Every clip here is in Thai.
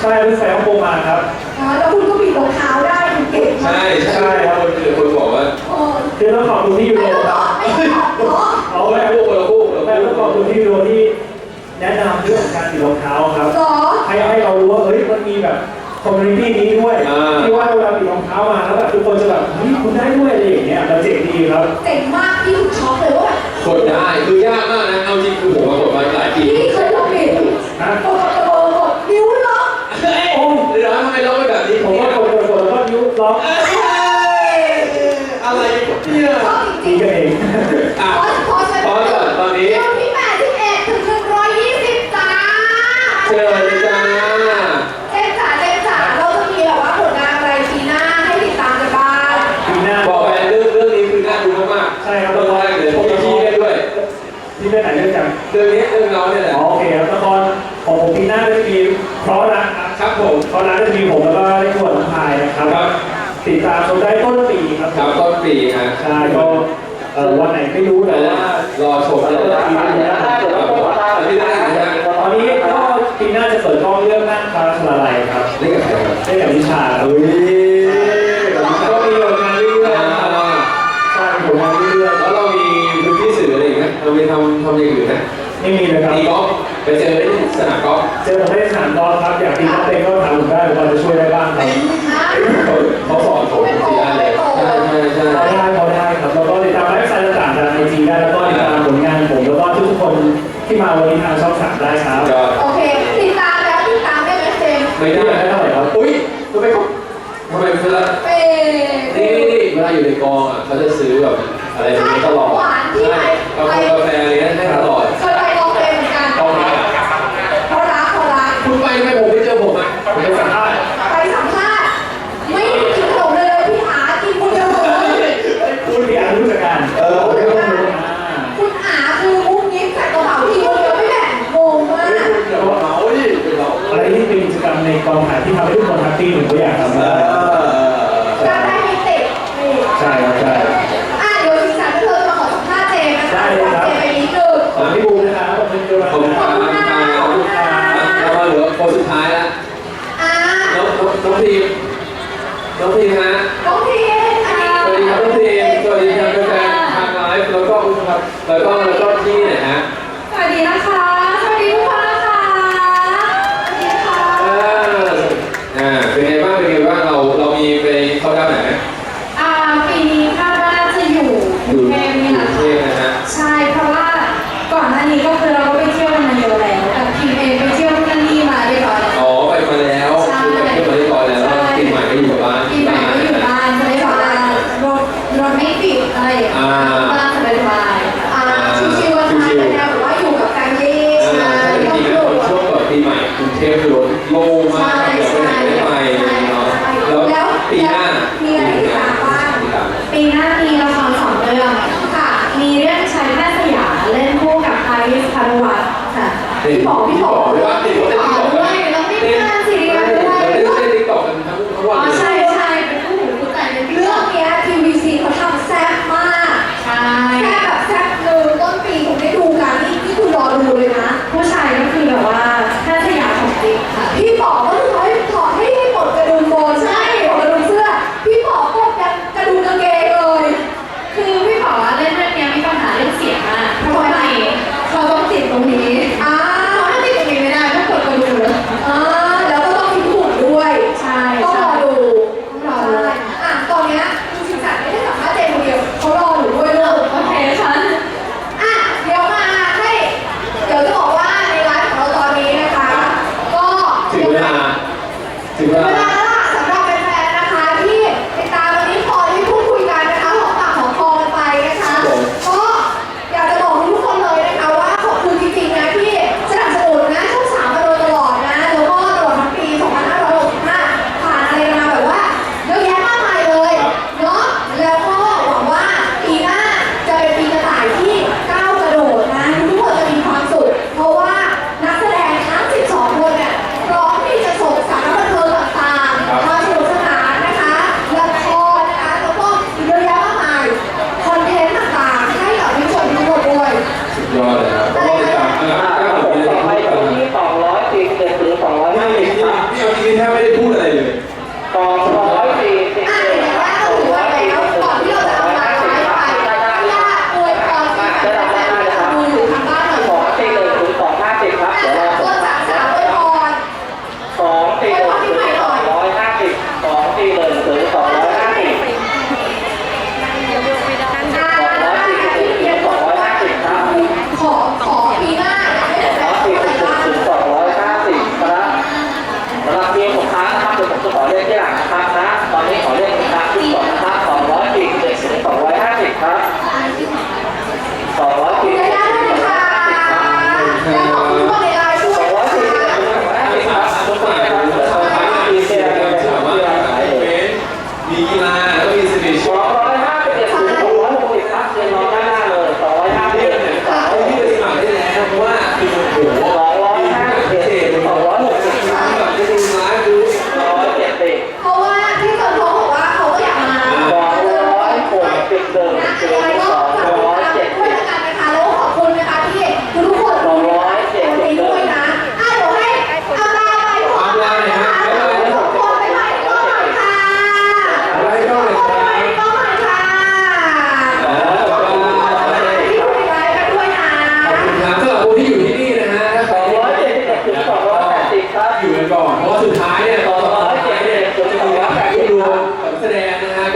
ใช่เพิ่งไปฮ่องกงมาครับ อ๋อแล้วคุณก็บิดรองเท้าได้คุณเก่งมากใช่ใช่คนคือคนบอกว่าโอ้คือต้องขอบคุณที่ยูไม่โรต้องคบรัอบกไม่ต้องบอกเอาเอาไว้ไว้คู่คนละคู่คนแต่ละต้องขอบคู่คุณที่ยูโรที่แนะนำเรื่องการติดรองเท้าครับหรอให้ให้เรารู้ว่าเฮ้ยมันมีแบบคอมมูนิตี้นี้ด้วยที่ว่าเวลาติดรองเท้ามาแล้วแบบทุกคนจะแบบเฮ้ยคุณได้ด้วยอะไรอย่างเงี้ยเราเจ๋งดีครับ เจ๋งมากที่คุณช็อกเลยว่าแบบกดได้คือยากมาก เรื่องเราเนี่ยแหละ อ๋อโอเคครับละครของผมปีหน้าก็จะมีเพราะรักครับครับผม เพราะรักจะมีผมแล้วก็ได้ขวดน้ำพายนะครับ ครับติดตามชมได้ต้นปีครับครับต้นปีฮะใช่ก็เอ่อวันไหนไม่รู้แต่แต่ว่าว่า รอชมเลยนะปีนี้นะครับปีนี้นะตอนนี้ก็ปีหน้าจะเปิดกล้องเรื่องนั่งฟ้าสลายครับเล่นกับใครครับได้กับวิชาครับ เฮ้ยก็มีผลงานเรื่อยๆครับใช่ผลงานเรื่อยแล้วเรามีพื้นที่สื่ออะไรอีกไหมเรามีทำทำอย่างอื่น ไหมๆไม่มีเลยครับตีกอล์ฟไปเจอได้ที่สนามกอล์ฟเจอผมได้สนามกอล์ฟครับอยากตีกอล์ฟเองก็ถามผมได้ผมจะช่วยได้บ้างครับเขาเขาสอนผมที่นั่นเลยใช่ใช่ใช่พอได้พอได้ครับแล้วก็ติดตามไลฟ์สไตล์ต่างๆทางไอจีได้แล้วก็ติดตามผลงานผมแล้วก็ทุกๆคนที่มาวันนี้ทางช่องสามได้ครับยอดโอเคติดตามแล้วติดตามได้ไหมเจมส์ไม่ได้ได้เท่าไหร่ครับอุ้ยทำไมเขาทำไมเวลาเป๊ะนี่นี่เวลาอยู่ในกองอะเขาจะซื้อแบบ แล้วก็แล้วก็ที่นะฮะสวัสดีนะคะ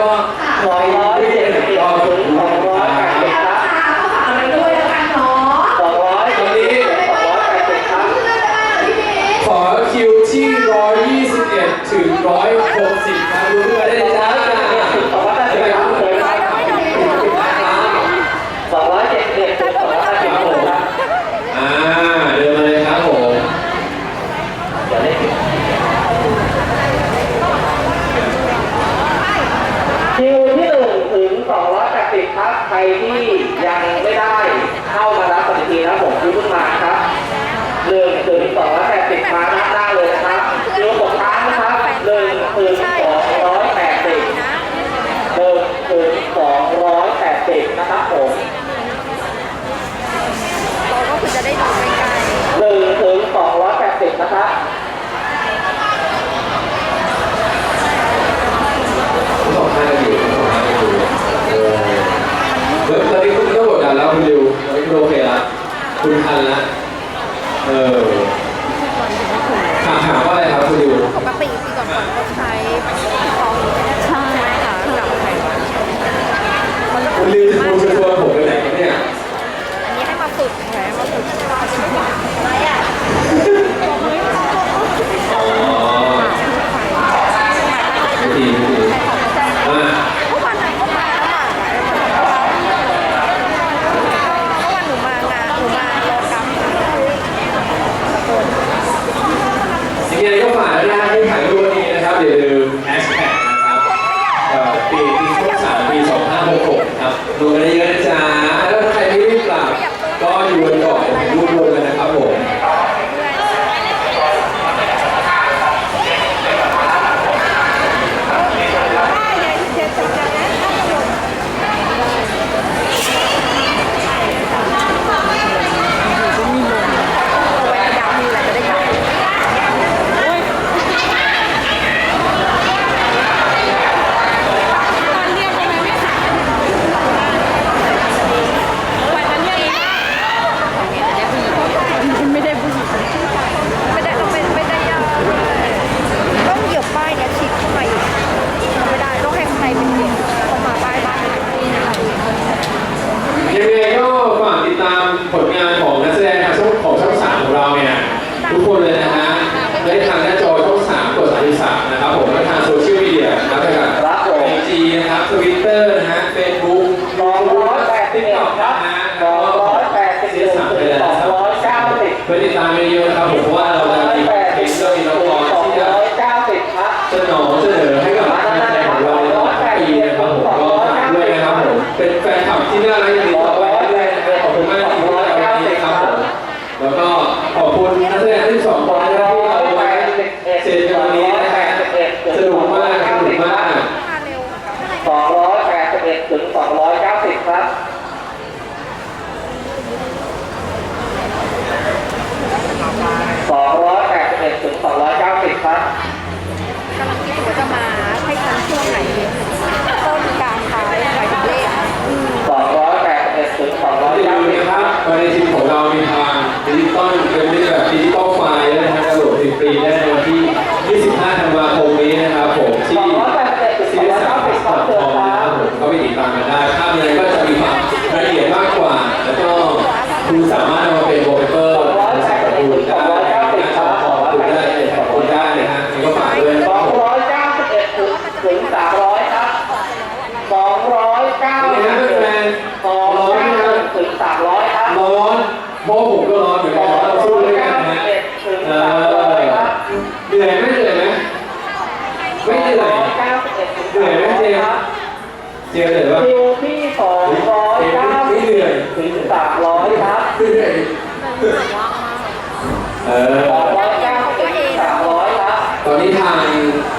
ก็ร้อยลอยเจ็ดอย ยังไม่ได้เข้ามารับปฏิทินแล้วผมคือเพิ่งมาครับเรื่อง คุณทันละ เออถามถามว่าอะไรครับคุณดิว ปกติปีก่อนๆก็ใช้ อย่าลืมแฮชแท็กนะครับปีที่คสามปี2566ครับดูกันเยอะนะจ๊ะ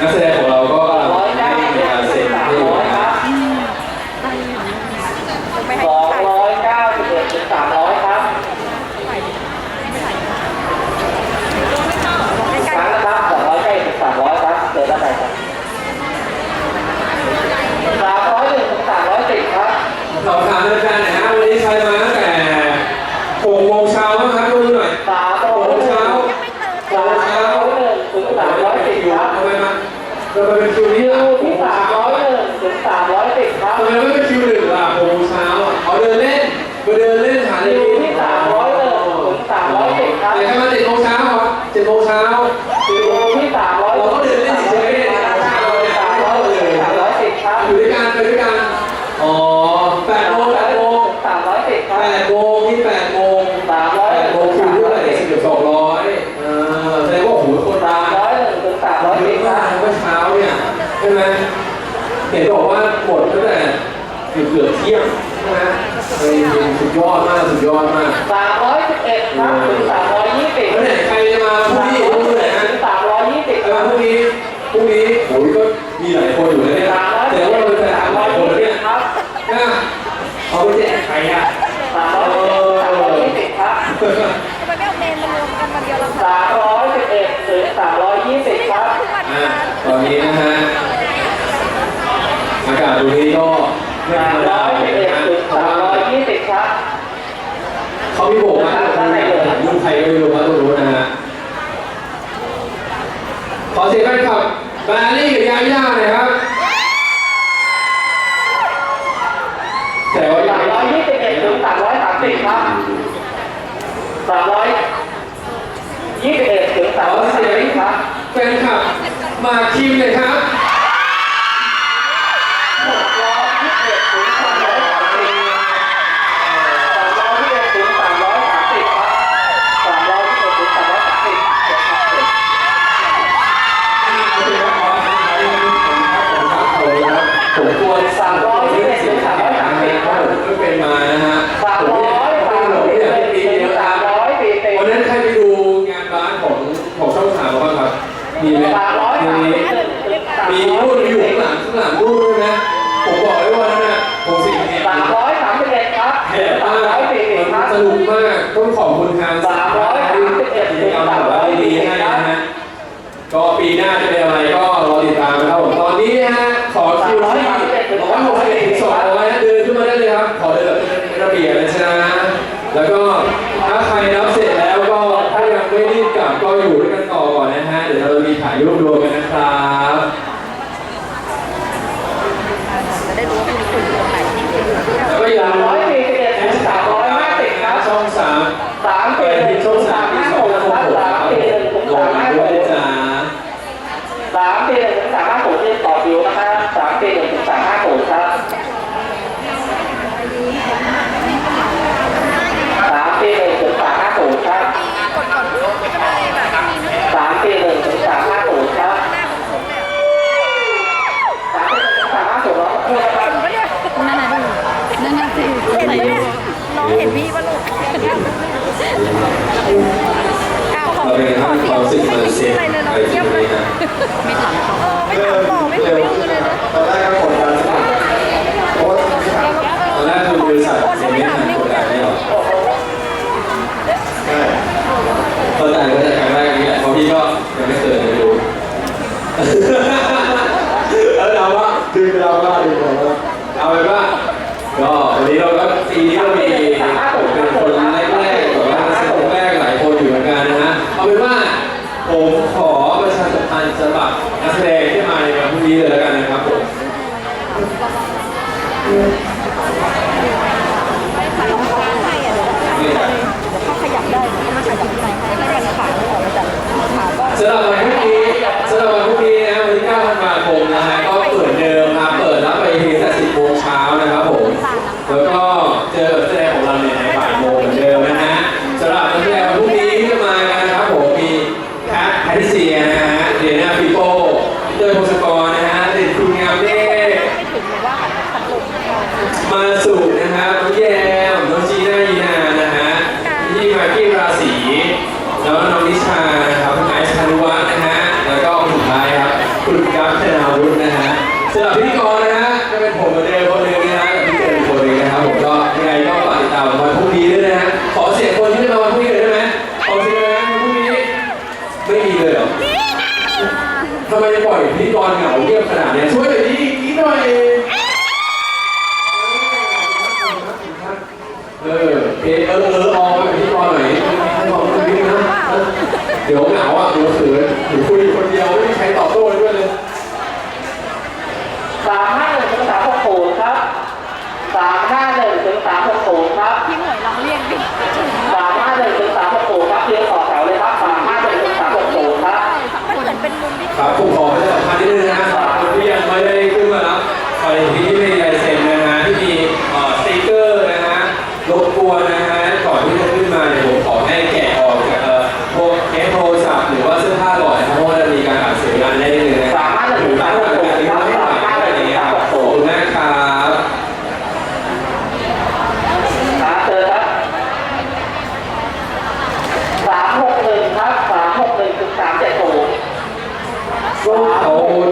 ませ。করে ยอดมากสุดยอดมากสามร้อยสิบเอ็ดครับถึงสามร้อยยี่สิบแล้วไหนใครจะมาพรุ่งนี้พรุ่งนี้ไหนนะถึงสามร้อยยี่สิบเออพรุ่งนี้พรุ่งนี้โอ้ยก็มีหลายคนอยู่นะเนี่ยสามร้อยแต่ว่าเป็นแฟนสามหร้อลายยคนยี่แล้วสิเนี่ยบครับนะเอาไปแจกใครอะสามร้อยสิบเอ็ดสามร้อยยี่สิบครับทำไมไม่เอาเมนมารวมกันวันเดียวล่ะคะสามร้อยสิบเอ็ดถึงสามร้อยยี่สิบครับทุกวันอะนะตอนนี้นะฮะอากาศตรงนี้ก็ไม่ธรสารมมร้ดาอยเลสิยบเอ็ด นะ ถึง เพราะ สาม ว่า ร้อยยี่สิบครับ เขามีโบกมาตรงนี้นะลูกใครก็ไม่รู้ว่าตรงนู้นนะฮะขอเสียงแฟนคลับแบรรี่กับยาย่าหน่อยครับแต่ว่าสามร้อยยี่สิบเอ็ดถึงสามร้อยสามสิบครับสามร้อยยี่สิบเอ็ดถึงขสามอร้อยสามเสียสิงบครับแฟนคลับมาคิมเลยครับ หกร้อยยี่สิบเอ็ดถึงสามร้อยสามสิบสามร้อยยี่สิบเอ็ดถึงสามร้อยสามสิบครับสามร้อยยี่สิบเอ็ดถึงสามร้อยสามสิบ ผมกลัวสามร้อยยี่สิบสามร้อยสามสิบครับผมไม่เป็นมานะฮะสามร้อยไม่สามร้อยปีเดีงยวสามร้อยสี่สิบวันนั้นใครไปดูงานบ้านของของช่องสามบ้างครับมีไหมสามร้อยสามมีสิบถึงสามมีร้อยรุ่นอยู่ข้างหลังข้างหลังรุ่นใช่ไหมผมบอกเลยว่านั่นน่ะผมสิ่งนี้สามร้อยสามสิบเอ็ดครับแห่มามสามร้อยสี่สิบคมัรันบสนุกมากต้องขอบคุณทางกิจกรรมแบบว่าดีให้นะฮะก็ปีหน้าจะ ร้อยหกสิบเอ็ดสองร้อยนะเดินขึ้นมาได้เลยครับ ขอเดินแบบเป็นระเบียบนะจ๊ะแล้วก็ถ้าใครนับเสร็จแล้วก็ถ้ายังไม่รีบกลับก็อยู่ด้วยกันต่อก่อนนะฮะ เดี๋ยวเรามีถ่ายรูปรวมกัน คยงวามสิทธิ์ไม่มีอะไรเลยเนาเยี่ยมเลยไม่ถามเขาเออไม่ถามบอกไม่เคยรู้เลยนะตอนแรกก็กดดันสักหน่อยเพราะว่าตอนแรกคือบริษัทเซ็นไม่ทันกดดันไม่หรอกใช่เข้าใจก็จะครั้งแรกนี่แหละเพราะพี่ก็ยังไม่เคยไม่รู้แล้วเราว่าดึงเราว่าดึงเราว่าเอาไปว่าก็วันนี้เราก็ปีนี้เรามีเป็นคนแรกๆแบบว่าเซ็นแรกหลายคนอยู่เหมือนกันนะฮะเอาเป็นว่า ผมขอประชาสัมพันธ์สำหรับนักแสดงที่มาในวันพรุ่งนี้เลยแล้วกันนะครับผม ไม่ขายของเขาให้อะเดี๋ยว นี่ครับ เขาขยับได้เขามาขยับที่ไหนให้แล้วกันขาไม่ออกมาจาก ขาก็สำหรับวัน พิธีกรเหงาเงียบขนาดเนี้ยช่วย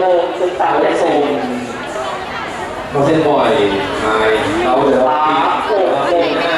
เลิกซื้อต่าได้ส่งเราเส้นบ่อยนายเราเดือดร้อนโกรธ